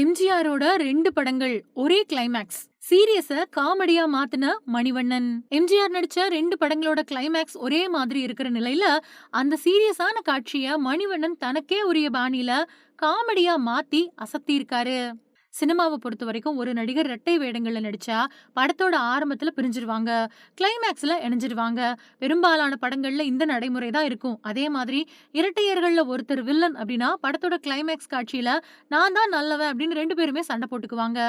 எம்ஜிஆரோட ரெண்டு படங்கள் ஒரே கிளைமேக்ஸ் சீரியஸ காமெடியா மாத்தின மணிவண்ணன். எம்ஜிஆர் நடிச்ச ரெண்டு படங்களோட கிளைமேக்ஸ் ஒரே மாதிரி இருக்கிற நிலையில அந்த சீரியஸான காட்சிய மணிவண்ணன் தனக்கே உரிய பாணியில காமெடியா மாத்தி அசத்தியிருக்காரு. சினிமாவை பொறுத்த வரைக்கும் ஒரு நடிகர் ரெட்டை வேடங்களில் நடித்தா படத்தோட ஆரம்பத்தில் பிரிஞ்சிருவாங்க. கிளைமேக்ஸில் இணைஞ்சிருவாங்க. பெரும்பாலான படங்களில் இந்த நடைமுறை தான் இருக்கும். அதே மாதிரி இரட்டையர்களில் ஒருத்தர் வில்லன் அப்படின்னா படத்தோட கிளைமேக்ஸ் காட்சியில் நான் தான் நல்லவன் அப்படின்னு ரெண்டு பேருமே சண்டை போட்டுக்குவாங்க.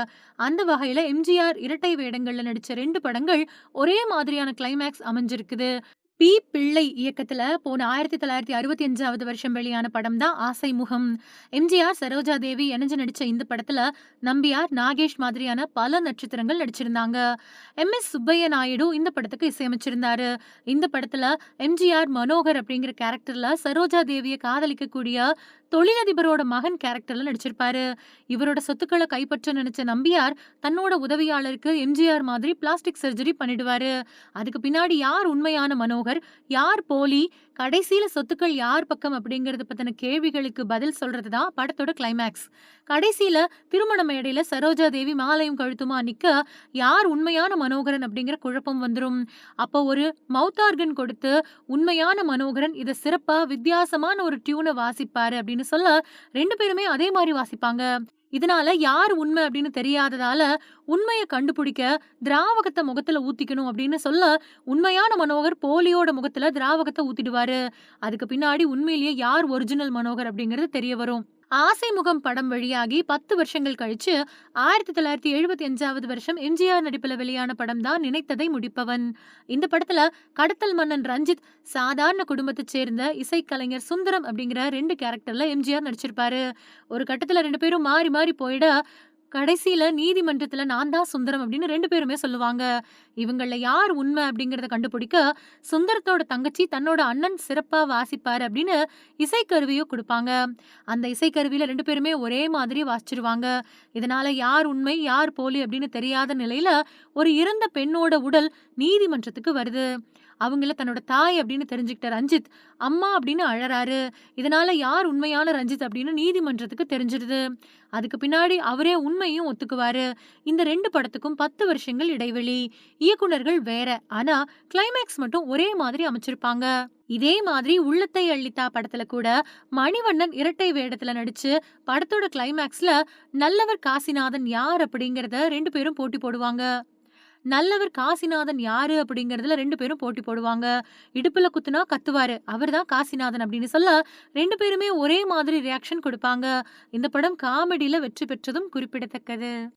அந்த வகையில் எம்ஜிஆர் இரட்டை வேடங்களில் நடித்த ரெண்டு படங்கள் ஒரே மாதிரியான கிளைமேக்ஸ் அமைஞ்சிருக்குது. பி. பிள்ளை இயக்கத்துல போன ஆயிரத்தி தொள்ளாயிரத்தி அறுபத்தி அஞ்சாவது வருஷம் வெளியான படம் தான் ஆசை முகம். எம்ஜிஆர் சரோஜா தேவி இணைஞ்சு நடிச்ச இந்த படத்துல நம்பியார் நாகேஷ் மாதிரியான பல நட்சத்திரங்கள் நடிச்சிருந்தாங்க. எம். எஸ். சுப்பைய நாயுடு இந்த படத்துக்கு இசையமைச்சிருந்தாரு. இந்த படத்துல எம்ஜிஆர் மனோகர் அப்படிங்கிற கேரக்டர்ல சரோஜா தேவியை காதலிக்கக்கூடிய தொழிலதிபரோட மகன் கேரக்டர்ல நடிச்சிருப்பாரு. இவரோட சொத்துக்களை கைப்பற்ற நினைச்ச நம்பியார் தன்னோட உதவியாளருக்கு எம்ஜிஆர் மாதிரி பிளாஸ்டிக் சர்ஜரி பண்ணிடுவாரு. அதுக்கு பின்னாடி யார் உண்மையான மனோகர்? யார் போலி? கடைசியில சொத்துக்கள் யார் பக்கம்? அப்படிங்கறத பத்தின கேள்விகளுக்கு பதில் சொல்றது தான் படத்தோட கிளைமேக்ஸ் கடைசியில திருமண மேடையில சரோஜா தேவி மாலையும் கழுத்துமா நிக்க யார் உண்மையான மனோகரன்? அப்படிங்கிற குழப்பம் வந்துடும் அப்போ ஒரு மவுத்தார்கன் கொடுத்து உண்மையான மனோகரன் இதை சிறப்பா வித்தியாசமான ஒரு டியூனை வாசிப்பாரு அப்படின்னு சொல்ல ரெண்டு பேருமே அதே மாதிரி வாசிப்பாங்க. இதனால யார் உண்மை அப்படின்னு தெரியாததால உண்மையை கண்டுபிடிக்க திராவகத்தை முகத்துல ஊத்திக்கணும் அப்படின்னு சொல்ல உண்மையான மனோகர் போலியோட முகத்துல திராவகத்தை ஊத்திடுவாரு. அதுக்கு பின்னாடி உண்மையிலேயே யார் ஒரிஜினல் மனோகர் அப்படிங்கிறது தெரிய வரும். ஆசை முகம் படம் வழியாகி பத்து வருஷங்கள் கழிச்சு ஆயிரத்தி தொள்ளாயிரத்தி எழுபத்தி அஞ்சாவது வருஷம் எம்ஜிஆர் நடிப்புல வெளியான படம் தான் நினைத்ததை முடிப்பவன். இந்த படத்துல கடத்தல் மன்னன் ரஞ்சித் சாதாரண குடும்பத்தை சேர்ந்த இசைக்கலைஞர் சுந்தரம் அப்படிங்கிற ரெண்டு கேரக்டர்ல எம்ஜிஆர் நடிச்சிருப்பாரு. ஒரு கட்டத்துல ரெண்டு பேரும் மாறி மாறி போயிட கடைசியில நீதிமன்றத்துல நான் தான் சுந்தரம் அப்படின்னு ரெண்டு பேருமே சொல்லுவாங்க. இவங்கள யார் உண்மை அப்படிங்கறத கண்டுபிடிக்க சுந்தரத்தோட தங்கச்சி தன்னோட அண்ணன் சிறப்பா வாசிப்பாரு அப்படின்னு இசைக்கருவியும் கொடுப்பாங்க. அந்த இசைக்கருவியில ரெண்டு பேருமே ஒரே மாதிரி வாசிச்சிருவாங்க. இதனால யார் உண்மை யார் போலி அப்படின்னு தெரியாத நிலையில ஒரு இறந்த பெண்ணோட உடல் நீதிமன்றத்துக்கு வருது. அவங்கள தன்னோட தாய் அப்படின்னு தெரிஞ்சுக்கிட்ட ரஞ்சித் அம்மா அப்படின்னு அழறாரு. இதனால யார் உண்மையான ரஞ்சித் அப்படின்னு நீதிமன்றத்துக்கு தெரிஞ்சிடுது. அதுக்கு பின்னாடி அவரே உண்மையும் ஒத்துக்குவாரு. இந்த ரெண்டு படத்துக்கும் பத்து வருஷங்கள் இடைவெளி. இயக்குனர்கள் வேற. ஆனா கிளைமேக்ஸ் மட்டும் ஒரே மாதிரி அமைச்சிருப்பாங்க. இதே மாதிரி உள்ளத்தை அள்ளித்தா படத்துல கூட மணிவண்ணன் இரட்டை வேடத்துல நடிச்சு படத்தோட கிளைமேக்ஸ்ல நல்லவர் காசிநாதன் யார் அப்படிங்கறத ரெண்டு பேரும் போட்டி போடுவாங்க. நல்லவர் காசிநாதன் யாரு அப்படிங்கறதுல ரெண்டு பேரும் போட்டி போடுவாங்க. இடுப்புல குத்துனா கத்துவாரு. அவர் தான் காசிநாதன் அப்படின்னு சொல்ல ரெண்டு பேருமே ஒரே மாதிரி ரியாக்ஷன் கொடுப்பாங்க. இந்த படம் காமெடியில வெற்றி பெற்றதும் குறிப்பிடத்தக்கது.